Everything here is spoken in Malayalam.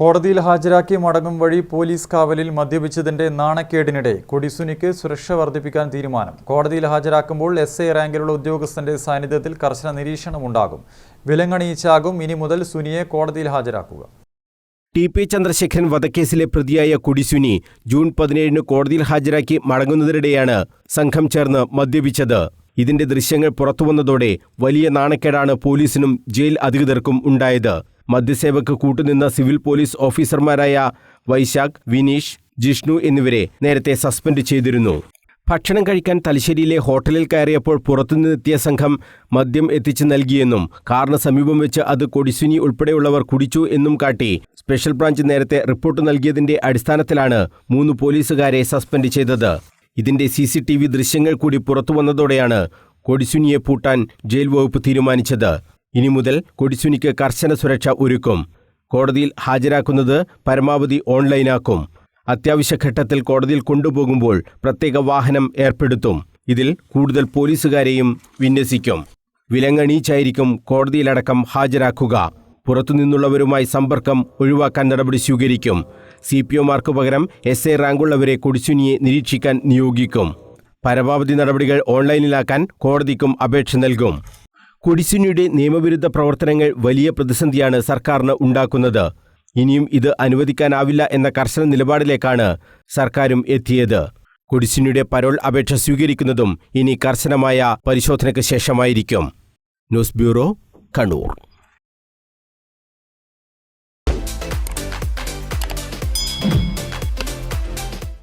കോടതിയിൽ ഹാജരാക്കി മടങ്ങും വഴി പോലീസ് കാവലിൽ മദ്യപിച്ചതിന്റെ നാണക്കേടിനിടെ കൊടിസുനിക്ക് സുരക്ഷ വർദ്ധിപ്പിക്കാൻ തീരുമാനം. കോടതിയിൽ ഹാജരാക്കുമ്പോൾ എസ് ഐ റാങ്കിലുള്ള ഉദ്യോഗസ്ഥന്റെ സാന്നിധ്യത്തിൽ കർശന നിരീക്ഷണമുണ്ടാകും. വിലങ്ങണിയിച്ചാകും ഇനി മുതൽ സുനിയെ കോടതിയിൽ ഹാജരാക്കുക. ടി പി ചന്ദ്രശേഖരൻ വധക്കേസിലെ പ്രതിയായ കൊടിസുനി ജൂൺ പതിനേഴിന് കോടതിയിൽ ഹാജരാക്കി മടങ്ങുന്നതിനിടെയാണ് സംഘം ചേർന്ന് മദ്യപിച്ചത്. ഇതിന്റെ ദൃശ്യങ്ങൾ പുറത്തുവന്നതോടെ വലിയ നാണക്കേടാണ് പോലീസിനും ജയിൽ അധികൃതർക്കും ഉണ്ടായത്. മദ്യസേവക്ക് കൂട്ടുനിന്ന സിവിൽ പോലീസ് ഓഫീസർമാരായ വൈശാഖ് വിനീഷ് ജിഷ്ണു എന്നിവരെ നേരത്തെ സസ്പെൻഡ് ചെയ്തിരുന്നു. ഭക്ഷണം കഴിക്കാൻ തലശ്ശേരിയിലെ ഹോട്ടലിൽ കയറിയപ്പോൾ പുറത്തുനിന്നെത്തിയ സംഘം മദ്യം എത്തിച്ചു നൽകിയെന്നും കാറിന് സമീപം വെച്ച് അത് കൊടിസുനി ഉൾപ്പെടെയുള്ളവർ കുടിച്ചു എന്നും കാട്ടി സ്പെഷ്യൽ ബ്രാഞ്ച് നേരത്തെ റിപ്പോർട്ട് നൽകിയതിന്റെ അടിസ്ഥാനത്തിലാണ് മൂന്ന് പോലീസുകാരെ സസ്പെൻഡ് ചെയ്തത്. ഇതിന്റെ സി സി ടി വി ദൃശ്യങ്ങൾ കൂടി പുറത്തു വന്നതോടെയാണ് കൊടിസുനിയെ പൂട്ടാൻ ജയിൽ വകുപ്പ് തീരുമാനിച്ചത്. ഇനി മുതൽ കൊടിസുനിക്ക് കർശന സുരക്ഷ ഒരുക്കും. കോടതിയിൽ ഹാജരാക്കുന്നത് പരമാവധി ഓൺലൈനാക്കും. അത്യാവശ്യ ഘട്ടത്തിൽ കോടതിയിൽ കൊണ്ടുപോകുമ്പോൾ പ്രത്യേക വാഹനം ഏർപ്പെടുത്തും. ഇതിൽ കൂടുതൽ പോലീസുകാരെയും വിന്യസിക്കും. വിലങ്ങണീച്ചായിരിക്കും കോടതിയിലടക്കം ഹാജരാക്കുക. പുറത്തുനിന്നുള്ളവരുമായി സമ്പർക്കം ഒഴിവാക്കാൻ നടപടി സ്വീകരിക്കും. സി പി ഒമാർക്ക് പകരം എസ് എ റാങ്കുള്ളവരെ കൊടിസുനിയെ നിരീക്ഷിക്കാൻ നിയോഗിക്കും. പരമാവധി നടപടികൾ ഓൺലൈനിലാക്കാൻ കോടതിക്കും അപേക്ഷ നൽകും. കൊടിസുനിയുടെ നിയമവിരുദ്ധ പ്രവർത്തനങ്ങൾ വലിയ പ്രതിസന്ധിയാണ് സർക്കാരിന് ഉണ്ടാക്കുന്നത്. ഇനിയും ഇത് അനുവദിക്കാനാവില്ല എന്ന കർശന നിലപാടിലേക്കാണ് സർക്കാരും എത്തിയത്. കൊടിസുനിയുടെ പരോൾ അപേക്ഷ സ്വീകരിക്കുന്നതും ഇനി കർശനമായ പരിശോധനയ്ക്ക് ശേഷമായിരിക്കും. News bureau Kannur.